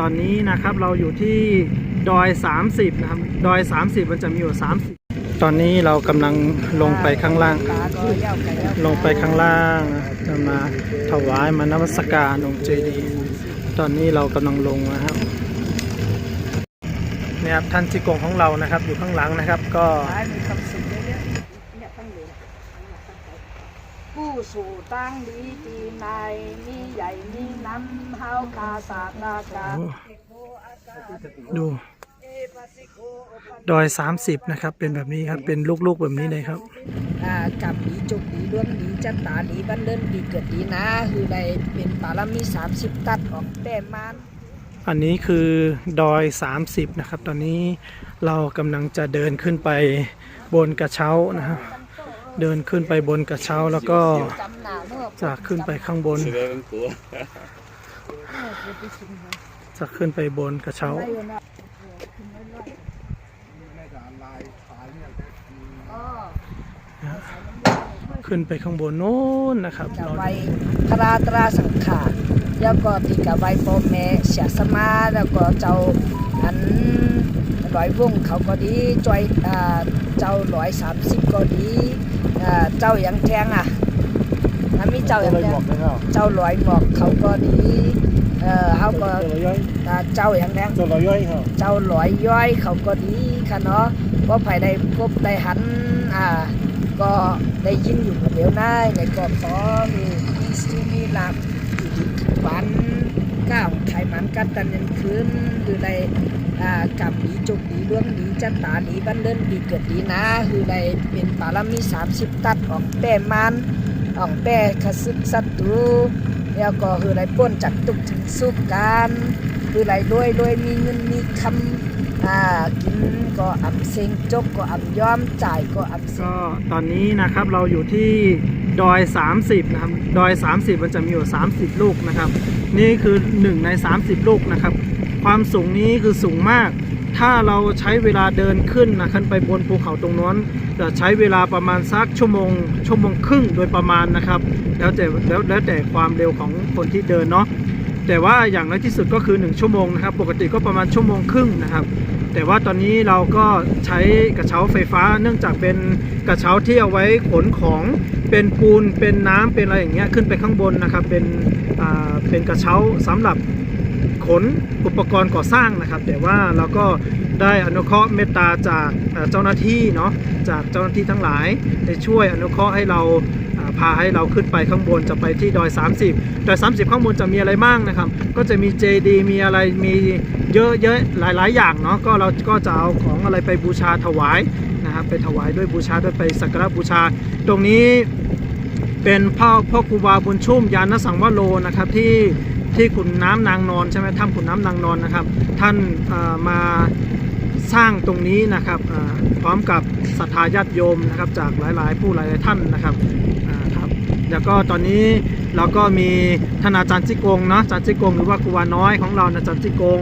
ตอนนี้นะครับเราอยู่ที่ดอย 30 นะครับ ดอย 30 มันจะมีอยู่ 30 ตอนนี้เรากำลังลงไปข้างล่าง ลงไปข้างล่างมาถวายมานมัสการองค์เจดีย์ตอนนี้เรากำลังลงนะครับเนี่ยครับท่านจิโกงของเรานะครับอยู่ข้างหลังนะครับก็ มีความสุขเยอะๆเนี่ยตั้งเลยผู้ สู่ตั้งดีจีนายมีใหญ่มีน้ำเฮาคาสาตากาโอ้ดู ดอย30นะครับ เป็นแบบนี้ครับเป็นลูกๆแบบนี้เลยครับอ่ากับดีจุกดีด้วงดีจัตตาดีบันเดินดีเกิดดีนะคือได้เป็นปารมี30ตัดออกแต้มมันอันนี้คือดอย 30 นะครับ ตอนนี้เรากำลังจะเดินขึ้นไปบนกระเช้านะครับ เดินขึ้นไปบนกระเช้าแล้วก็จะขึ้นไปข้างบน จะขึ้นไปบนกระเช้าขึ้นไปข้างบนโน้นนะครับเราตราตราสังขารแล้วก็ตีกับไว้พ่อแม่เสียสมาแล้วก็เจ้า อันร้อยวงเขาก็ดีจอยอ่าเจ้าร้อยสามสิบก็ดีอ่าเจ้าอย่างแทงอะถ้ามีเจ้าอย่างแทงเจ้าร้อยหมอกเขาก็ดีเออเขาก็อ่าเจ้าอย่างแทงตัวเราย่อยครับเจ้าหลอยย้อยเขาก็ดีค่ะเนาะว่าภายได้พบได้หันอ่าก็ได้ยินอยู่คนเดียวนะในก็ขอมีมีสุมีหลับอยู่ดีวัน ก้าวไทยมันกันตันยันคืนคือได้อ่ากับดีจุกดีดวงดีจัตตาดีบันเดินดีเกิดดีนะคือได้เป็นปารมี 30 ตัดออกแป้มันออกแป้ขสึกศัตรูแล้วก็คือได้ป้นจากตุกถึงสุขกันคือไหลรวยรวยมีเงินมีคำอ่ากินก็อับเซ็งจกก็อับย้อมจ่ายก็อับเซ็งก็ตอนนี้นะครับเราอยู่ที่ ดอย 30 นะครับ ดอย 30 มันจะมีอยู่ 30 ลูกนะครับ นี่คือ 1 ใน 30 ลูกนะครับ ความสูงนี้คือสูงมาก ถ้าเราใช้เวลาเดินขึ้นนะขึ้นไปบนภูเขาตรงนั้นจะใช้เวลาประมาณสักชั่วโมง ชั่วโมงครึ่งโดยประมาณนะครับ แล้วแต่แล้วแล้วแต่ความเร็วของคนที่เดินเนาะ แต่ว่าอย่างน้อยที่สุดก็คือ 1 ชั่วโมงนะครับ ปกติก็ประมาณชั่วโมงครึ่งนะครับ แต่ว่าตอนนี้เราก็ใช้กระเช้าไฟฟ้า เนื่องจากเป็นกระเช้าที่เอาไว้ขนของเป็นปูนเป็นน้ำเป็นอะไรอย่างเงี้ยขึ้นไปข้างบนนะครับ เป็นเป็นกระเช้าสำหรับขนอุปกรณ์ก่อสร้างนะครับ แต่ว่าเราก็ได้อนุเคราะห์เมตตาจากเจ้าหน้าที่เนาะจากเจ้าหน้าที่ทั้งหลายได้ช่วยอนุเคราะห์ให้เรา พาให้เราขึ้นไปข้างบนจะไปที่ดอย 30 ดอย 30 ข้างบนจะมีอะไรบ้างนะครับ ก็จะมีเจดีมีอะไรมีเยอะเยอะหลาย ๆ อย่างเนาะก็เราก็จะเอาของอะไรไปบูชาถวายนะครับไปถวายด้วยบูชาด้วยไปสักการะบูชา ตรงนี้เป็นพ่อพ่อครูบาบุญชุ่มยานสังวโรนะครับที่ที่ขุนน้ำนางนอนใช่ไหมถ้ำขุนน้ำนางนอนนะครับ ท่านมาสร้างตรงนี้นะครับพร้อมกับศรัทธาญาติโยมนะครับจากหลาย ๆ ผู้หลาย ๆ ท่านนะครับ แล้วก็ตอนนี้เราก็มีท่านอาจารย์จิกงเนาะอาจารย์จิกงหรือว่าครูวาน้อยของเราอาจารย์จิกง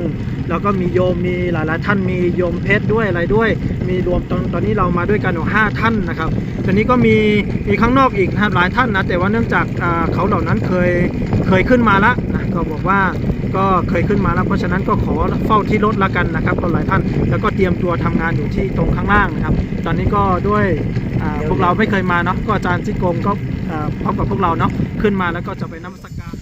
แล้วก็มีโยมมีหลายๆ ท่านมีโยมเพชรด้วยอะไรด้วย มีรวมตอนตอนนี้เรามาด้วยกันอยู่ห้าท่านนะครับตอนนี้ก็มีมีข้างนอกอีกนะหลายท่านนะแต่ว่าเนื่องจากเขาเหล่านั้นเคยเคยขึ้นมาแล้วนะก็บอกว่าก็เคยขึ้นมาแล้วเพราะฉะนั้นก็ขอเฝ้าที่รถละกันนะครับก็หลายท่านแล้วก็เตรียมตัวทำงานอยู่ที่ตรงข้างล่างนะครับ ตอนนี้ก็ด้วยพวกเราไม่เคยมาเนาะก็อาจารย์จิกงก็ พร้อมกับพวกเราเนาะขึ้นมาแล้วก็จะไปนมัสการ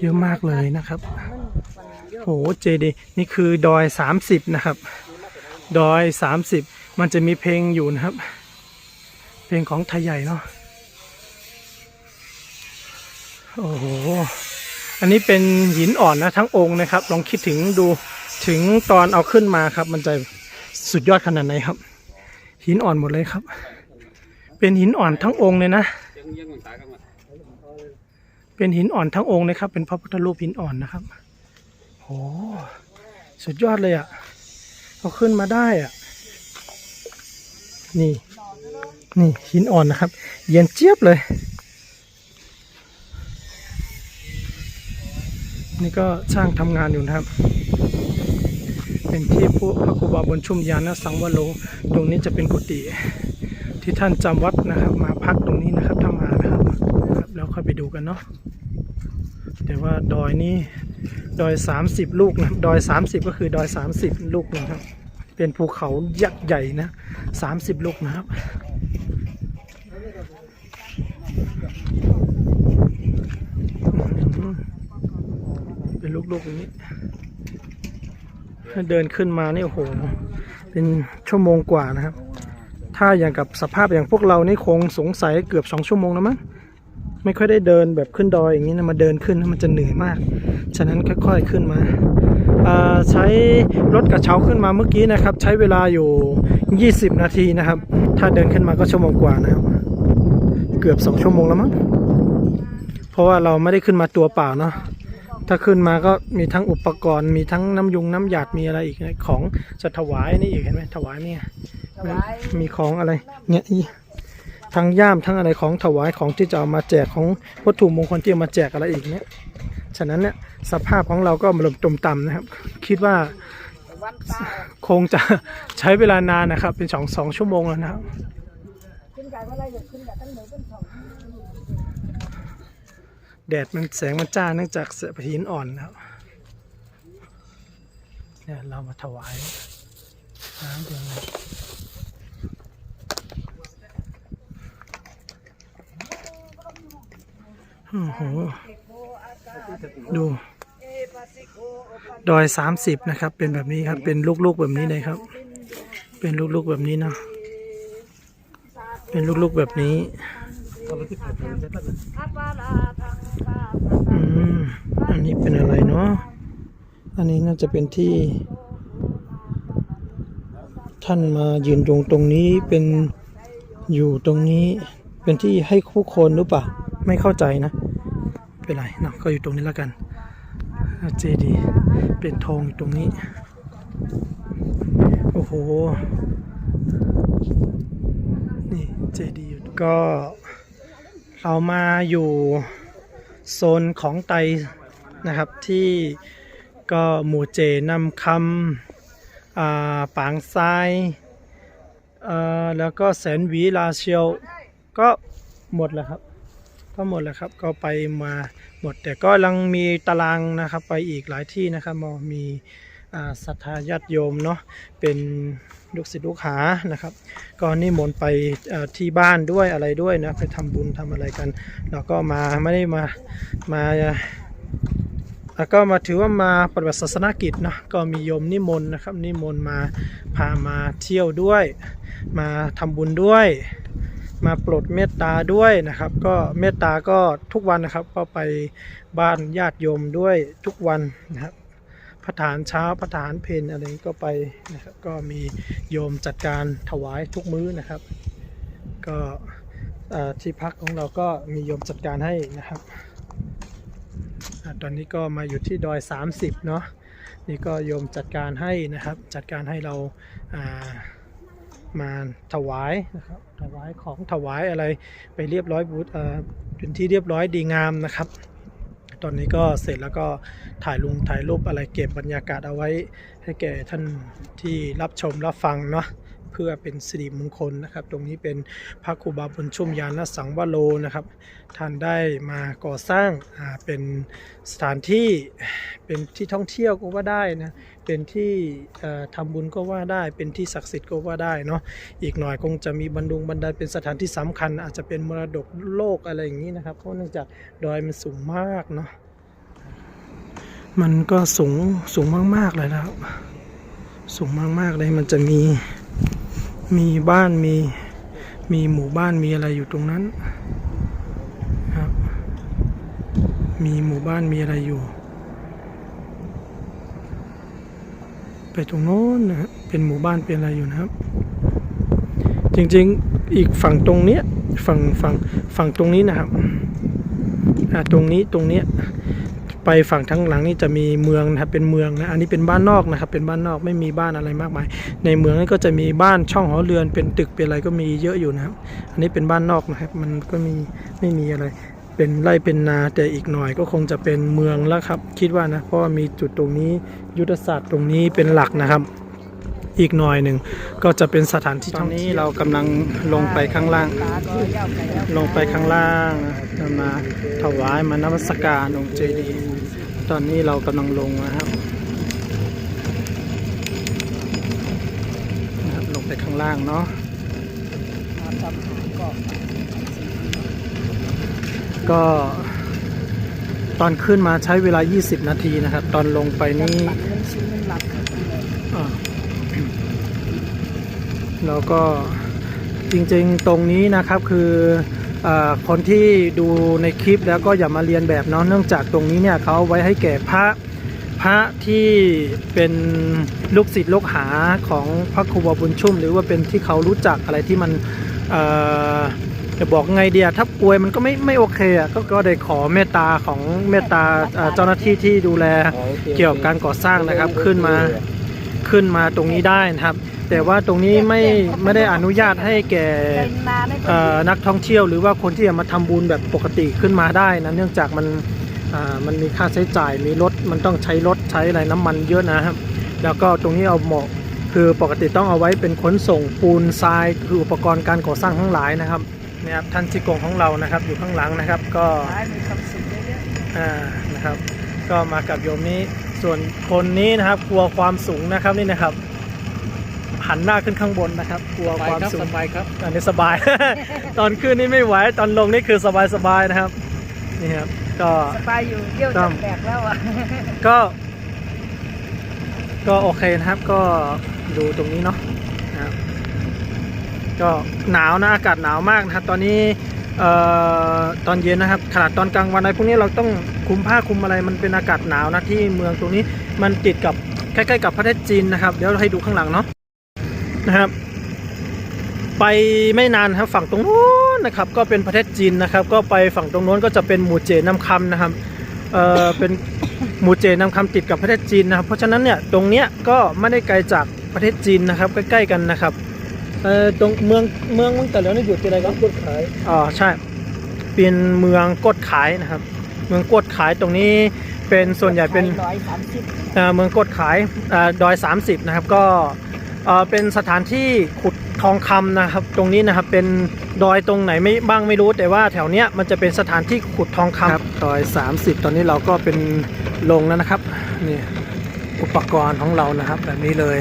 เยอะมากเลยนะครับโอ้โหเจดีนี่คือดอย 30 นะครับ ดอย 30 มันจะมีเพลงอยู่นะครับ เพลงของไทยใหญ่เนาะโอ้โหอันนี้เป็นหินอ่อนนะทั้งองค์นะครับ ลองคิดถึงดูถึงตอนเอาขึ้นมาครับ มันจะสุดยอดขนาดไหนครับ หินอ่อนหมดเลยครับ เป็นหินอ่อนทั้งองค์เลยนะ เป็นหินอ่อนทั้งองค์นะครับ เป็นพระพุทธรูปหินอ่อนนะครับโหสุดยอดเลยอะ่ะเอาขึ้นมาได้อะ่ะ นี่ นี่หินอ่อนนะครับ เย็นเจี๊ยบเลย นี่ก็ช่างทำงานอยู่นะครับ เป็นที่ผู้พระครูบาบุญชุ่มยานสังวโรตรงนี้จะเป็นกุฏิที่ท่านจำวัดนะครับ มาพักตรงนี้นะครับถ้ามานะครับแล้วค่อยไปดูกันเนาะแต่ว่าดอยนี้ดอย 30 ลูกนะดอย 30 ก็คือดอย 30 ลูกนะครับ เป็นภูเขายักษ์ใหญ่นะ 30 ลูกนะครับเป็นลูกๆอย่างนี้ เดินขึ้นมานี่โอ้โหเป็นชั่วโมงกว่านะครับ ถ้าอย่างกับสภาพอย่างพวกเรานี่คงสงสัยเกือบสองชั่วโมงแล้วมั้งไม่ค่อยได้เดินแบบขึ้นดอยอย่างนี้นะมาเดินขึ้นมันจะเหนื่อยมาก ฉะนั้นค่อย ๆขึ้นมาาใช้รถกระเช้าขึ้นมาเมื่อกี้นะครับ ใช้เวลาอยู่ 20 นาทีนะครับ ถ้าเดินขึ้นมาก็ชั่วโมงกว่านะครับ เกือบ 2 ชั่วโมงแล้วมั้งเพราะว่าเราไม่ได้ขึ้นมาตัวเปล่าเนาะ ถ้าขึ้นมาก็มีทั้งอุปกรณ์ มีทั้งน้ำยุงน้ำหยาดมีอะไรอีกนะของจะถวายนี่อีกเห็นไหมถวายเนี่ยถวายมีของอะไรเนี่ยอีทั้งย่ามทั้งอะไรของถวายของที่จะเอามาแจกของวัตถุมงคลที่เอามาแจกอะไรอีกเนี่ยฉะนั้นเนี่ยสภาพของเราก็มาลมจมต่ำนะครับ คิดว่าวันตาคงจะใช้เวลานานนะครับ เป็นสองสองชั่วโมงแล้วนะครับ แดดมันแสงมันจ้าเนื่องจากเสือหินอ่อนนะครับเนี่ยเรามาถวายน้ำเดือนเลยโอ้โหดูดอยสามสิบนะครับ เป็นแบบนี้ครับ เป็นลูกๆแบบนี้เลยครับ เป็นลูกๆแบบนี้เนาะเป็นลูกๆแบบนี้ อืมอันนี้เป็นอะไรเนาะ อันนี้น่าจะเป็นที่ ท่านมายืนตรงตรงนี้เป็นอยู่ตรงนี้ เป็นที่ให้ผู้คนหรือเปล่า ไม่เข้าใจนะ เป็นไรเนาะก็อยู่ตรงนี้แล้วกัน เจดีเป็นธงอยู่ตรงนี้ โอ้โห นี่เจดีอยู่ก็ เรามาอยู่โซนของไตนะครับที่ก็หมู่เจนำคำปางทรายแล้วก็แสนวีลาเชียวก็หมดแล้วครับก็หมดแล้วครับก็ไปมาหมดแต่ก็ยังมีตารางนะครับไปอีกหลายที่นะครับมมีศรัทธาญาติโยมเนาะเป็น ลูกศิษย์ลูกหานะครับ ก็นิมนต์ไปที่บ้านด้วยอะไรด้วยนะไปทำบุญทำอะไรกัน แล้วก็มาไม่ได้มามาแล้วก็มาถือว่ามาปฏิบัติศาสนกิจเนาะก็มีโยมนิมนต์นะครับ นิมนต์มาพามาเที่ยวด้วย มาทำบุญด้วย มาปรดเมตตาด้วยนะครับ ก็เมตตาก็ทุกวันนะครับ ก็ไปบ้านญาติโยมด้วยทุกวันนะครับ ระฐานเช้าพระฐานเพนอะไรก็ไปนะครับก็มีโยมจัดการถวายทุกมื้อนะครับ ก็ที่พักของเราก็มีโยมจัดการให้นะครับตอนนี้ก็มาอยู่ที่ดอย 30เนาะนี่ก็โยมจัดการให้นะครับ จัดการให้เราามาถวายนะครับถวายของถวายอะไรไปเรียบร้อยบูธเอ่อเป็นที่เรียบร้อยดีงามนะครับ ตอนนี้ก็เสร็จแล้วก็ถ่ายลงถ่ายรูปอะไรเก็บบรรยากาศเอาไว้ให้แก่ท่านที่รับชมรับฟังเนาะ พื่อเป็นสิริมงคลนะครับ ตรงนี้เป็นพระครูบาบุญชุ่มยานสังวโรนะครับ ท่านได้มาก่อสร้างเป็นสถานที่เป็นที่ท่องเที่ยวก็ว่าได้นะเป็นที่เอ่อทำบุญก็ว่าได้ เป็นที่ศักดิ์สิทธิ์ก็ว่าได้เนาะอีกหน่อยคงจะมีบรรดุงบรรดาเป็นสถานที่สำคัญ อาจจะเป็นมรดกโลกอะไรอย่างนี้นะครับเพราะเนื่องจากดอยมันสูงมากเนาะมันก็สูงสูงมากๆเลยนะครับ สูงมากๆเลยมันจะมี มีบ้านมีมีหมู่บ้านมีอะไรอยู่ตรงนั้นครับ มีหมู่บ้านมีอะไรอยู่ ไปตรงโน้นนะฮะเป็นหมู่บ้านเป็นอะไรอยู่นะครับ จริงๆอีกฝั่งตรงเนี้ยฝั่งฝั่งฝั่งตรงนี้นะครับอ่าตรงนี้ตรงเนี้ย ไปฝั่งทั้งหลังนี่จะมีเมืองนะครับเป็นเมืองนะอันนี้เป็นบ้านนอกนะครับ เป็นบ้านนอกไม่มีบ้านอะไรมากมาย ในเมืองนี่ก็จะมีบ้านช่องหอเรือน เป็นตึกเป็นอะไรก็มีเยอะอยู่นะครับ อันนี้เป็นบ้านนอกนะครับ มันก็มีไม่มีอะไร เป็นไร่เป็นนาแต่อีกหน่อยก็คงจะเป็นเมืองแล้วครับ คิดว่านะเพราะว่ามีจุดตรงนี้ยุทธศาสตร์ตรงนี้เป็นหลักนะครับ อีกหน่อยหนึ่งก็จะเป็นสถานที่ตอนนี้เรากำลังลงไปข้างล่าง ลงไปข้างล่างนะจะมาถวายมานมัสการองค์เจดีย์ตอนนี้เรากำลังลงนะครับนะครับ ลงไปข้างล่างเนาะก็ก็ตอนขึ้นมาใช้เวลา 20 นาทีนะครับ ตอนลงไปนี่ ตัดเงินซื้อเงินหลับครับเลย อ่า แล้วก็จริงๆตรงนี้นะครับคืออคนที่ดูในคลิปแล้วก็อย่ามาเรียนแบบเนาะเนื่องจากตรงนี้เนี่ยเขาไว้ให้แก่พระพระที่เป็นลูกศิษย์ลูกหาของพระครูบาบุญชุ่ม หรือว่าเป็นที่เขารู้จักอะไรที่มันจะบอกไงเดียถ้าป่วยมันก็ไม่ไม่โอเคอะก็ก็ได้ขอเมตตาของเมตตาเจ้าหน้าที่ที่ดูแลเกี่ยวกับการก่อสร้างนะครับขึ้นมาขึ้นมาตรงนี้ได้นะครับ แต่ว่าตรงนี้ไม่ไม่ได้อนุญาตให้แก่เป็นนาในเอ่อนักท่องเที่ยวหรือว่าคนที่จะมาทำบุญแบบปกติขึ้นมาได้นะเนื่องจากมันอ่ามันมีค่าใช้จ่ายมีรถมันต้องใช้รถใช้อะไรน้ำมันเยอะนะครับ แล้วก็ตรงนี้เอาเหมาะคือปกติต้องเอาไว้เป็นขนส่งปูนทรายคืออุปกรณ์การก่อสร้างทั้งหลายนะครับเนี่ยครับท่านจิกงของเรานะครับอยู่ข้างหลังนะครับก็ขายมีความสุขเยอะอ่านะครับก็มากับโยมนี้ส่วนคนนี้นะครับกลัวความสูงนะครับนี่นะครับ หันหน้าขึ้นข้างบนนะครับกลัวความสูงสบายครับอันนี้สบาย ตอนขึ้นนี่ไม่ไหวตอนลงนี่คือสบายสบายๆนะครับนี่ครับก็ๆสบายอยู่เยี่ยวจะแตกแล้วอะก็ ก็โอเคนะครับก็ดูตรงนี้เนาะนะครับก็หนาวนะอากาศหนาวมากนะครับ ตอนนี้เอ่อตอนเย็นนะครับขนาดตอนกลางวันอะไรพวกนี้เราต้องคลุมผ้าคลุมอะไรมันเป็นอากาศหนาวนะที่เมืองตรงนี้มันติดกับใกล้ๆกับประเทศจีนนะครับ เดี๋ยวเราให้ดูข้างหลังเนาะ นะครับ ไปไม่นานครับฝั่งตรงโน้นนะครับ ก็เป็นประเทศจีนนะครับ ก็ไปฝั่งตรงโน้นก็จะเป็นหมู่เจน้ำคำนะครับเอ่อเป็นหมู่เจนำคำติดกับประเทศจีนนะครับ เพราะฉะนั้นเนี่ยตรงเนี้ยก็ไม่ได้ไกลจากประเทศจีนนะครับ ใกล้ๆกันนะครับเอ่อตรงเมืองเมืองเมืองแต่แล้วนี่อยู่ที่ไหนครับกดขายอ๋อใช่เป็นเมืองกดขายนะครับ เมืองกดขายตรงนี้เป็นส่วนใหญ่เป็นร้อยสามสิบเอ่อเมืองกดขายเอ่อดอย 30 นะครับ ก็ เป็นสถานที่ขุดทองคำนะครับ ตรงนี้นะครับเป็นดอยตรงไหนไม่บ้างไม่รู้แต่ว่าแถวเนี้ยมันจะเป็นสถานที่ขุดทองคำคดอย 30 ตอนนี้เราก็เป็นลงแล้วนะครับนี่อุปกรณ์ของเรานะครับ แบบนี้เลย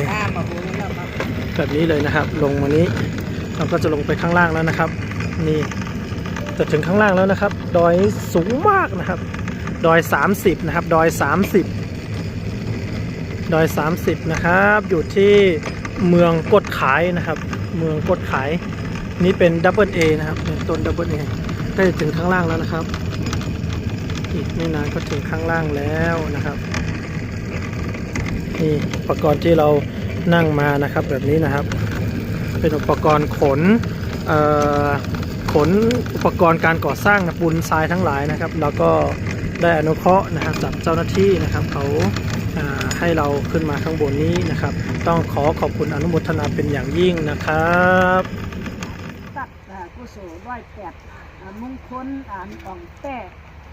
แบแบบนี้เลยนะครับ ลงมานี้เราก็จะลงไปข้างล่างแล้วนะครับ นี่จะถึงข้างล่างแล้วนะครับ ดอยสูงมากนะครับ ดอย 30 นะครับ ดอย 30 ดอย 30 นะครับ อยู่ที่ เมืองกดขายนะครับ เมืองกดขาย นี่เป็นดับเบิลเอนะครับเป็นต้นดับเบิลเอใกล้จะถึงข้างล่างแล้วนะครับ อีกไม่นานก็ถึงข้างล่างแล้วนะครับนี่อุปกรณ์ที่เรานั่งมานะครับแบบนี้นะครับ เป็นอุปกรณ์ขนเอ่อขนอุปกรณ์การก่อสร้างนะปูนทรายทั้งหลายนะครับ แล้วก็ได้อนุเคราะห์นะครับจากเจ้าหน้าที่นะครับเขาอ่า ให้เราขึ้นมาข้างบนนี้นะครับ ต้องขอขอบคุณอนุโมทนาเป็นอย่างยิ่งนะครับตัดกุศลร้อยแปดอ่ามงคลอ่านอ่องแต่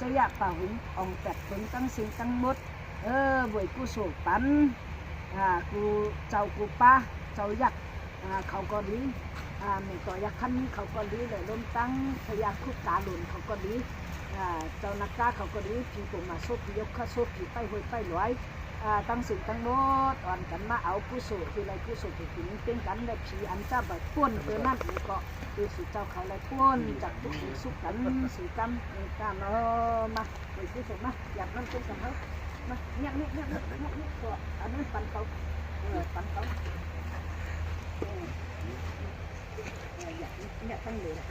จะอยากป่าหุนอ่องแปดคนตั้งสิ่งตั้งหมดเออบวยกุศลปันอ่ากูเจ้ากูป้าเจ้ายักษ์อ่าเขาก็ดีอ่าแม่ก็ยักษ์คันนี้เขาก็ดีเลยล้มตั้งพยาคุกตาหล่นเขาก็ดีอ่าเจ้านักกาเขาก็ดีผีกงมาโซผียกข้าโซผีไปหวยไปหลวยอ่า ตั้งสิ่งตั้งหมดอ่อนกันมาเอากุศลคืออะไรกุศลคือนี้เป็นกันแบบผีอันเจ้าแบบป้วนเออนั่นนี่ก็คือสุเจ้าเขาเลยป้วนจากทุกสิ่งสุขกันสีกรรมในการเนาะมาหวยกุศลมาอยากนั่นเป็นกันเถอะมาเนี่ยเนี่ยเนี่ยเนี่ยเนี่ยเนี่ยตัวอันนี้ปันเขาเออปันเขาอยากเนี่ยตั้งเลยนะ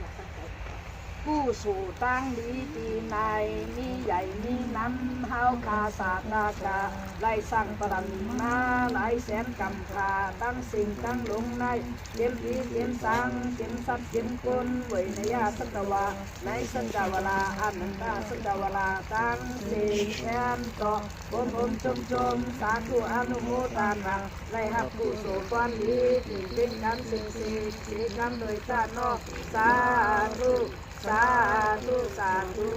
อยากตั้งเขาผู้สูตั้งดีตีในมี ใหญ่มีน้ำเฮาคาสาตากาไล่สร้างปรันมาหลายแสนกำคาตั้งสิ่งตั้งลงในเตรียมปีเตรียมสังเตรียมสัตว์เตรียมกลไว้ในยาสักวาในสักวลาอันนันตาสักวลาตั้งสิ่งแทนต่อบนบนจมจมสาธุอนุโมทนาไล่หับผู้โสความดีที่เป็นการสิ่งสิ่งสิ่งกรรมโดยตานอกสาธุ สาธุสาธุ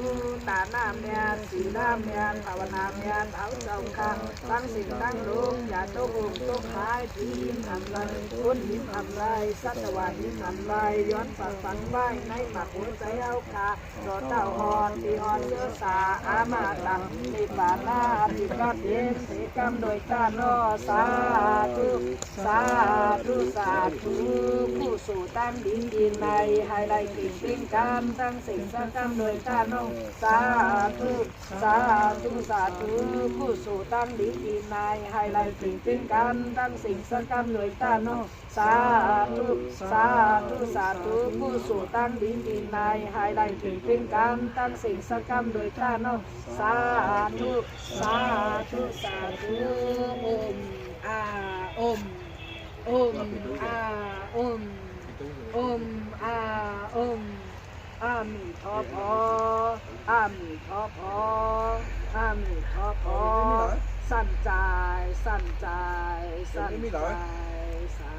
ตาหน้าเมียนสีหน้าเมียนภาวนาเมียนเอาเจ้าค่ะตั้งสิ่งตั้งลุงอย่าโตกุงโตขายทีมทำไรคนหินทำไรสัตวาหินทำไรย้อนฝังฝังไว้ในหมักหัวใจเอาค่ะรอเต้าหอนตีหอนเชื้อสาอามาตังติปานาติกาเย็นสีกรรมโดยกาโนสาธุสาธุสาธุผู้สู่ตั้งดินดินในให้ไล่กิ่งปิ้งกรรมตั้งสิ่งสร้างกรรมโดยกาโนสาธุสาธุสาธุผู้สู่ตั้งดินดินในให้ไล่กิ่งปิ้งกรรมตั้งสิ่งสร้างกรรมโดยกาโนสาธุสาธุสาธุผู้สู่ตั้งดินดินในให้ไล่กิ่งปิ้งกรรมตั้งสิ่งสร้างกรรมโดยกาโนสาธุสาธุสาธุโอมอาโอมโอมอาโอมโอมอาโอม อามีทอพออามีทอพออามีทอพอสั่นใจสั่นใจสั่นใจสา